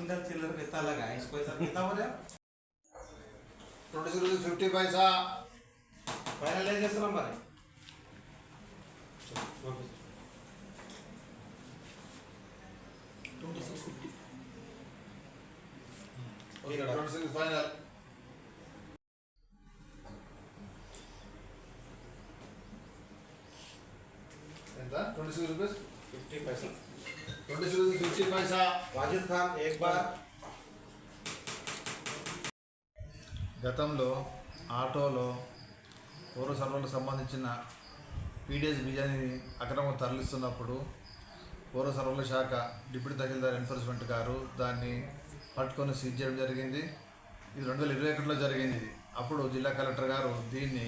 Quintal चिल्लर कितना लगा है इसको ऐसा कितना हो रहा twenty rupees fifty paisa final చేస్తున్నాం మరి ఓకే ట్వంటీ సిక్స్ ఫైనల్ ఎంత twenty six rupees fifty paisa twenty six rupees fifty paisa Wajid Khan एक बार గతంలో ఆటోలో పౌర సరఫరాలకు సంబంధించిన పీడిఎస్ బియ్యాన్ని అక్రమం తరలిస్తున్నప్పుడు పౌర సరఫరాల శాఖ డిప్యూటీ తహసీల్దార్ ఎన్ఫోర్స్మెంట్ గారు దాన్ని పట్టుకొని సీజ్ చేయడం జరిగింది ఇది రెండు వేల ఇరవై ఒకటిలో జరిగింది ఇది అప్పుడు జిల్లా కలెక్టర్ గారు దీన్ని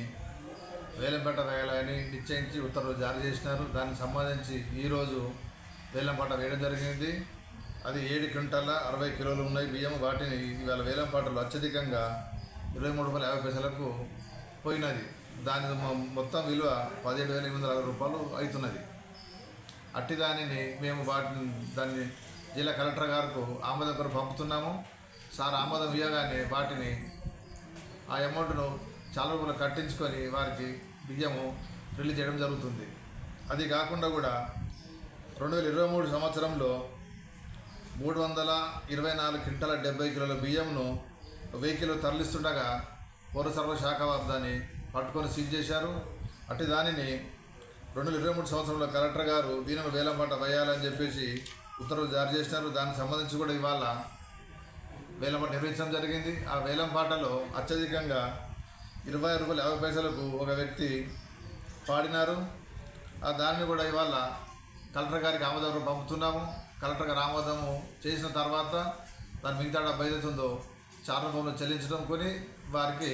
వేలంపేట వేయాలని నిశ్చయించి ఉత్తర్వులు జారీ చేసినారు. దానికి సంబంధించి ఈరోజు వేలంపాట వేయడం జరిగింది. అది ఏడు క్వింటాల అరవై కిలోలు ఉన్నాయి. బియ్యం వాటిని ఇవాళ వేలంపాటలో అత్యధికంగా ఇరవై మూడు వందల యాభై పైసలకు పోయినది. దాని మొత్తం విలువ పదిహేడు వేల ఎనిమిది వందల అరవై రూపాయలు అవుతున్నది. అట్టి దానిని మేము వాటిని దాన్ని జిల్లా కలెక్టర్ గారికి ఆమోదం కొరకు పంపుతున్నాము. సార్ ఆమోదం ఇవ్వగానే వాటిని ఆ అమౌంట్ను చాలా రూపాయలు కట్టించుకొని వారికి బియ్యము రిలీజ్ చేయడం జరుగుతుంది. అది కాకుండా కూడా రెండు వేల ఇరవై మూడు సంవత్సరంలో మూడు వందల ఇరవై నాలుగు క్వింటాల డెబ్బై కిలోల బియ్యంను వెహికల్ తరలిస్తుండగా పౌర సరఫరా శాఖ వారు దాన్ని పట్టుకొని సీజ్ చేశారు. అట్టి దానిని రెండు వేల ఇరవై మూడు సంవత్సరంలో కలెక్టర్ గారు దీనిని వేలం పంట వేయాలని చెప్పేసి ఉత్తర్వులు జారీ చేసినారు. దానికి సంబంధించి కూడా ఇవాళ వేలం పాట నిర్వహించడం జరిగింది. ఆ వేలం పాటలో అత్యధికంగా ఇరవై రూపాయల యాభై పైసలకు ఒక వ్యక్తి పాడినారు. ఆ దాన్ని కూడా ఇవాళ కలెక్టర్ గారికి ఆమోదం పంపుతున్నాము. కలెక్టర్ గారు ఆమోదము చేసిన తర్వాత దాని మిగతా డబ్బు ఏదైతుందో చాలా రూపంలో చెల్లించడం కొని వారికి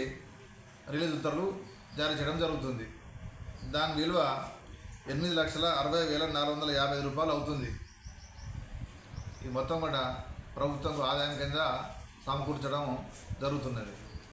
రిలీజ్ ఉత్తర్వులు జారీ చేయడం జరుగుతుంది. దాని విలువ ఎనిమిది లక్షల అరవై వేల నాలుగు వందల యాభై ఐదు రూపాయలు అవుతుంది. ఈ మొత్తం కూడా ప్రభుత్వం ఆదాయం కింద సమకూర్చడం జరుగుతున్నది.